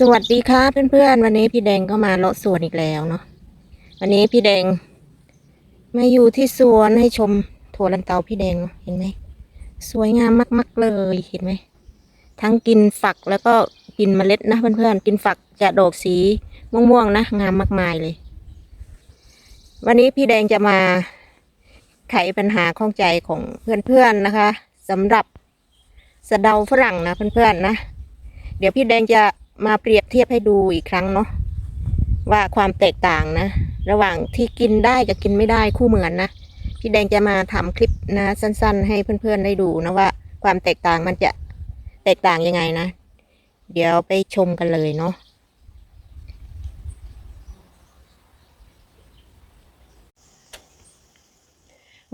สวัสดีค่ะเพื่อนๆ วันนี้พี่แดงก็มาเลาะสวนอีกแล้วเนาะวันนี้พี่แดงมาอยู่ที่สวนให้ชมถั่วลันเตาพี่แดงเห็นไหมสวยงามมาก ๆเลยเห็นไหมทั้งกินฝักแล้วก็กินเมล็ดนะเพื่อนๆกินฝักจะดอกสีม่วงๆนะงามมากมายเลย วันนี้พี่แดงจะมาไขปัญหาข้องใจของเพื่อนๆนะคะสำหรับสะเดาฝรั่งนะเพื่อนๆนะ เดี๋ยวพี่แดงจะ มาเปรียบเทียบให้ดูอีกครั้งเนาะว่าความแตกต่างนะ ระหว่างที่กินได้กับกินไม่ได้คู่เหมือนนะพี่แดงจะมาทำคลิปนะสั้น ๆ ให้เพื่อนๆได้ดูนะว่า ความแตกต่างมันจะแตกต่างยังไงนะ เดี๋ยวไปชมกันเลยเนาะ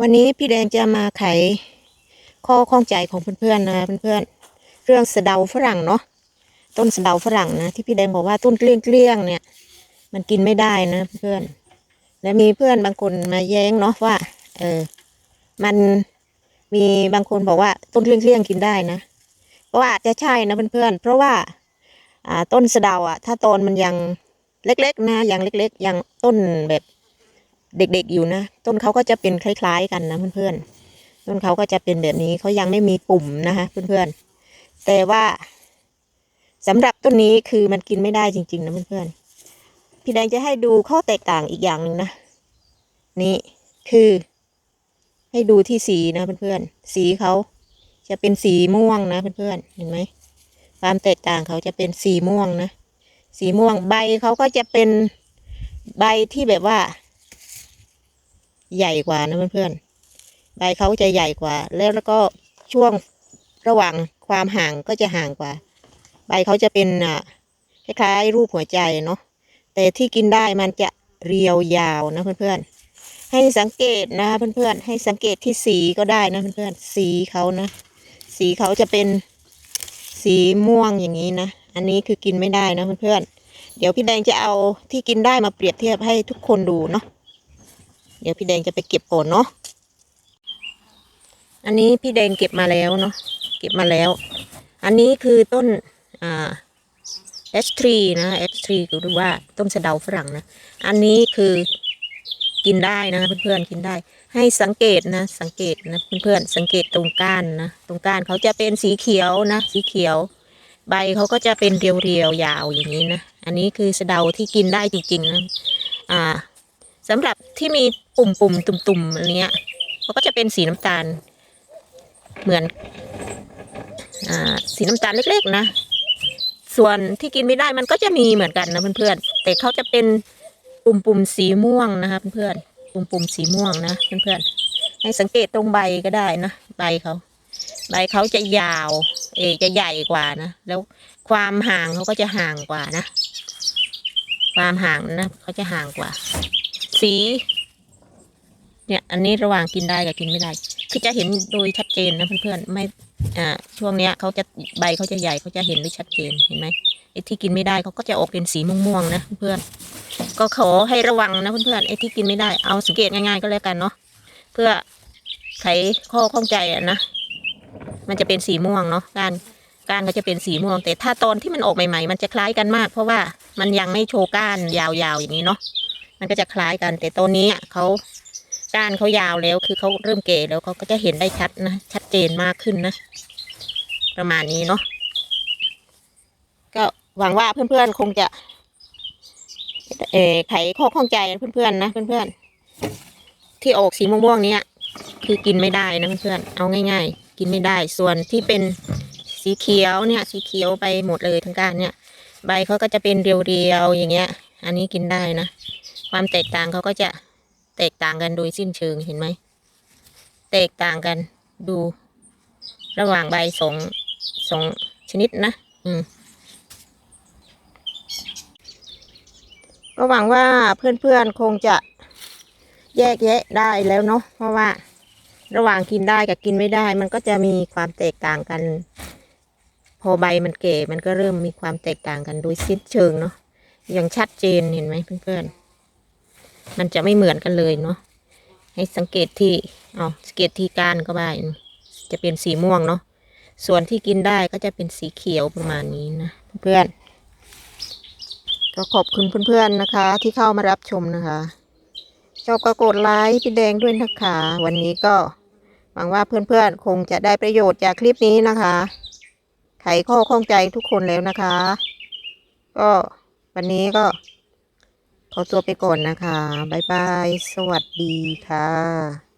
วันนี้พี่แดงจะมาไขข้อข้องใจของเพื่อนๆนะเพื่อนๆเรื่องสะเดาฝรั่งเนาะ ต้นสะเดาฝรั่งนะที่พี่แดงบอกว่าต้นเกลี้ยงเกลี้ยงๆเนี่ย มันกินไม่ได้นะเพื่อน และมีเพื่อนบางคนมาแย้งเนาะว่า เออ มันมีบางคนบอกว่าต้นเกลี้ยงเกลี้ยงๆกินได้นะเพราะว่าอาจจะใช่นะเพื่อนๆเพราะว่า อ่าต้นสะเดาอะ ถ้าตอนมันยังเล็กๆนะยังเล็ก ๆ ยังต้นแบบเด็กๆอยู่นะ ต้นเขาก็จะเป็นคล้าย ๆ กันนะเพื่อนๆต้นเขาก็จะเป็นแบบนี้เขายังไม่มีปุ่มนะคะเพื่อนๆแต่ว่า สำหรับต้นนี้คือมันกินไม่ได้จริง ๆ นะเพื่อนๆพี่แดงจะให้ดูข้อแตกต่างอีกอย่างหนึ่งนะนี่คือ ให้ดูที่สีนะเพื่อนๆสีเขาจะเป็นสีม่วงนะเพื่อนๆเห็นไหมความแตกต่างเขาจะเป็นสีม่วงนะสีม่วงใบเขาก็จะเป็นใบที่แบบว่า ใหญ่กว่านะเพื่อนๆใบเขาจะใหญ่กว่า แล้วแล้วก็ช่วงระหว่างความห่างก็จะห่างกว่า ใบเขาจะเป็นอ่าคล้ายๆรูปหัวใจเนาะแต่ที่กินได้มันจะเรียวยาวนะเพื่อนๆ ให้สังเกตนะเพื่อนๆ ให้สังเกตที่สีก็ได้นะเพื่อนๆ สีเขานะ สีเขาจะเป็นสีม่วงอย่างนี้นะ อันนี้คือกินไม่ได้นะเพื่อนๆ เดี๋ยวพี่แดงจะเอาที่กินได้มาเปรียบเทียบให้ทุกคนดูเนาะ เดี๋ยวพี่แดงจะไปเก็บก่อนเนาะ อันนี้พี่แดงเก็บมาแล้วเนาะ เก็บมาแล้ว อันนี้คือต้น อ่า H3 นะ H3 หรือว่าต้นสะเดาฝรั่งนะ อันนี้คือกินได้นะเพื่อนๆกินได้ ให้สังเกตนะ สังเกตนะเพื่อนๆสังเกตตรงก้านนะตรงก้านเขาจะเป็นสีเขียวนะ สีเขียว ใบเขาก็จะเป็นเรียวๆยาวอย่างนี้นะอันนี้คือสะเดาที่กินได้จริงๆนะอ่าสำหรับที่มีปุ่มๆตุ่มๆอันเนี้ยเขาก็จะเป็นสีน้ำตาล เหมือนอ่าสีน้ำตาลเล็ก ๆ นะ ส่วนที่กินไม่ได้มันก็จะมีเหมือนกันนะเพื่อนๆ แต่เขาจะเป็นปุ่มๆสีม่วงนะคะเพื่อนๆ ปุ่มๆสีม่วงนะเพื่อนๆ ให้สังเกตตรงใบก็ได้นะใบเขาใบเขาจะยาวเออจะใหญ่กว่านะ แล้วความห่างเขาก็จะห่างกว่านะ ความห่างนะเขาจะห่างกว่า สี เนี่ย อันนี้ระหว่างกินได้กับกินไม่ได้ คือจะเห็นโดยชัดเจนนะเพื่อนๆ ไม่ อ่าช่วงเนี้ยเขาจะใบเขาจะใหญ่เขาจะเห็นได้ชัดเจนเห็นไหมไอ้ที่กินไม่ได้เขาก็จะออกเป็นสีม่วงๆนะเพื่อนก็ขอให้ระวังนะเพื่อนๆไอ้ที่กินไม่ได้เอาสังเกตง่ายๆก็แล้วกันเนาะเพื่อไขข้อข้องใจอะนะมันจะเป็นสีม่วงเนาะการการก็จะเป็นสีม่วง แต่ถ้าตอนที่มันออกใหม่ ๆ มันจะคล้ายกันมาก เพราะว่ามันยังไม่โชว์ก้านยาวๆอย่างนี้เนาะมันก็จะคล้ายกัน แต่ตอนนี้เขาก้านเขายาวแล้ว คือเขาเริ่มเก่แล้วเขาก็จะเห็นได้ชัดนะชัด เจนมากขึ้นนะ ประมาณนี้เนาะก็หวังว่าเพื่อนๆคงจะ เออไขข้อข้องใจเพื่อนๆนะเพื่อนๆที่ออกสีม่วงๆเนี้ยคือกินไม่ได้นะเพื่อนๆเอาง่าย ๆ กินไม่ได้ส่วนที่เป็นสีเขียวเนี่ย สีเขียวไปหมดเลยทั้งก้านเนี่ย ใบเขาก็จะเป็นเรียวๆอย่างเงี้ย อันนี้กินได้นะ ความแตกต่างเขาก็จะแตกต่างกันโดยสิ้นเชิงเห็นไหมแตกต่างกัน ดู ระหว่างใบสองสองชนิดนะ อืมก็หวังว่าเพื่อนๆคงจะแยกแยะได้แล้วเนาะเพราะว่า ระหว่างกินได้กับกินไม่ได้ มันก็จะมีความแตกต่างกัน พอใบมันเก่มันก็เริ่มมีความแตกต่างกันโดยสิ้นเชิงเนาะอย่างชัดเจนเห็นไหมเพื่อนๆมันจะไม่เหมือนกันเลยเนาะ ให้สังเกตที่อ๋อสังเกตที่ก้านก็ได้จะเป็นสีม่วงเนาะส่วนที่กินได้ก็จะเป็นสีเขียวประมาณนี้นะเพื่อนก็ขอบคุณเพื่อนๆนะคะ ที่เข้ามารับชมนะคะชอบก็กดไลค์พี่แดงด้วยนะคะวันนี้ก็หวังว่าเพื่อนๆคงจะได้ประโยชน์จากคลิปนี้นะคะ ไขข้อข้องใจทุกคนแล้วนะคะ ก็วันนี้ก็ ขอตัวไปก่อนนะคะ บ๊ายบาย สวัสดีค่ะ